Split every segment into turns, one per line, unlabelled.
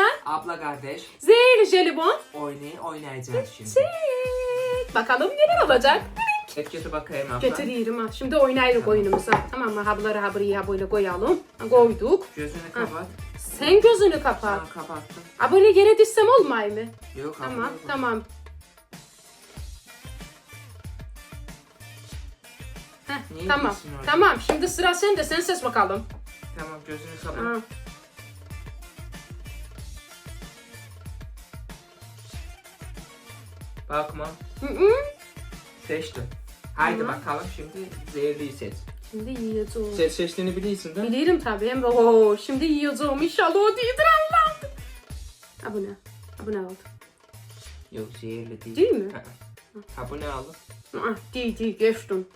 arkadaşlar.
Abla kardeş
Zehirli jelibon.
oynayın oynayacağız şimdi.
Çek. Bakalım neler olacak.
Geç getir bakayım abla.
Getiririm ha. Şimdi oynayırız oyunumuza. Tamam mı? Habları ha buraya böyle koyalım. Ha, Koyduk.
Gözünü kapat.
Sen gözünü kapat.
Tamam kapattım.
Ha böyle yere düşsem olmay mı?
Yok abla.
Tamam
yok.
tamam. Heh, tamam. Tamam. Şimdi sıra sende. Sen ses bakalım.
Tamam gözünü kapat.
Ha.
Bakma. Seçtim. Haydi
Tamam.
bakalım şimdi zehirliyi seç.
Şimdi yiyeceğim.
Sen seçtiğini biliyorsun değil mi?
Bilirim tabii. Hem Oo, şimdi yiyeceğim. İnşallah o değildir Allah'ım. Ha bu ne? Ha bu ne oldu?
Yok zehirli değil.
Değil mi?
Ha. Ha bu ne?
Ah, değil değil. Geçtim.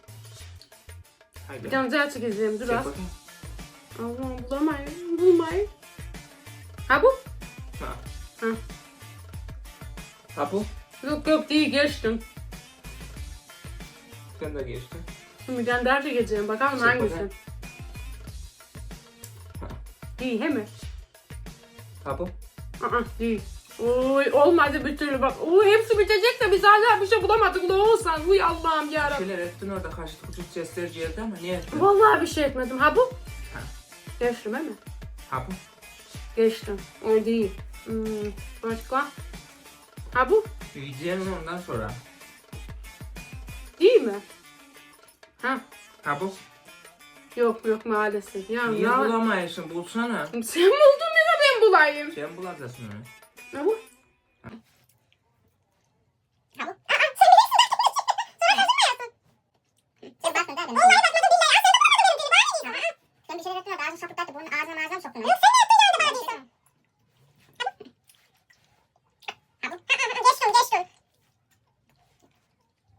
Haydi.
Bir tane daha çekeceğim. Dur
Çek
az.
bakayım.
Allah'ım bulamayın. Bulamayın. Ha bu?
Ha.
Ha.
Ha bu.
Yok yok değil geçtim.
Sen de geçtin.
Bir daha çekeceğim. Bakalım
Çek
hangisi?
bakayım. Ha.
Değil he mi?
Ha bu.
Aa, değil. Oy olmadı bir türlü bak. Oy hepsi bitecek de biz hala bir şey bulamadık. Ne olsan. Uy Allah'ım yarabbim.
Şeyler ettin orada karşı küçük sesler geldi ama niye ettin?
Vallahi bir şey etmedim. Ha bu?
Ha.
Geçtim he mi?
Ha bu.
Geçtim. O değil. Hmm, başka? Ha bu?
Yiyeceğim ondan sonra.
Değil mi? Ha?
Ha bu.
Yok yok maalesef. Ya,
Niye
ya.
bulamayısın? Bulsana.
Sen buldun ya da ben bulayım.
Sen bulacaksın onu.
Ha bu?
Sen bakma da. Vallahi bakmadım billahi. Ya sen de bakmadın benim gelip. Bana ne? Sen bir şeyler ettin orada ağzını sokup attı. Bunun ağzına ağzına mı soktun? Yok sen ne yaptın yani bana diyorsun? Ha bu. Geçtim geçtim.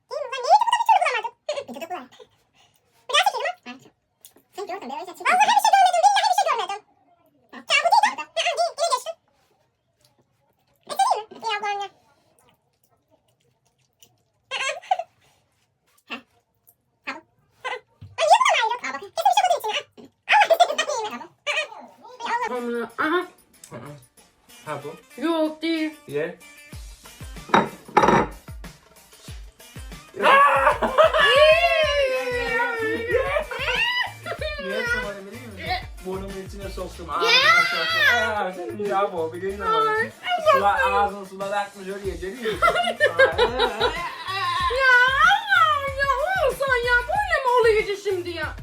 Değil mi? Ben niye bu da bir türlü bulamadım? Bir türlü bulamadım. Bir daha çekeyim mi? Ben öyle çekeyim. Vallahi bir şey görmedim. Billahi bir şey görmedim. Ya bu değil de. Değil. Yine geçtim. Getireyim mi? Ha bir.
Onu- Aha.
Ha bu.
Yok değil.
Ye. Niye içine soktum. Ağzıma soktum. Aa, senin ya bu. Bir gün ama. Sula, ağzın sular akmış oraya geliyor.
Ya Allah'ım ya olsan ya böyle mi oluyor şimdi ya?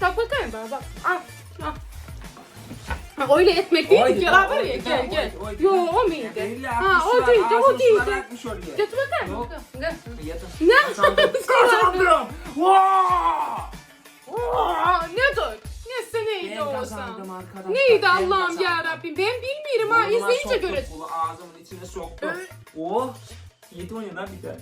bak bakayım bak bak. Al al. Öyle etmek değil ki. Ha buraya gel gel. Yo o muydu? Ha o değildi o değildi. Getir bakayım.
Yok.
Gel.
Yatın.
Ne?
Kazandım. Kazandım. Vaa!
Neydi Allah'ım ya Rabbim? Ben bilmiyorum ha
Burnuma
izleyince
soktum,
göre.
Bunu ağzımın içine soktum. Oh! Yedi oyundan bir tane.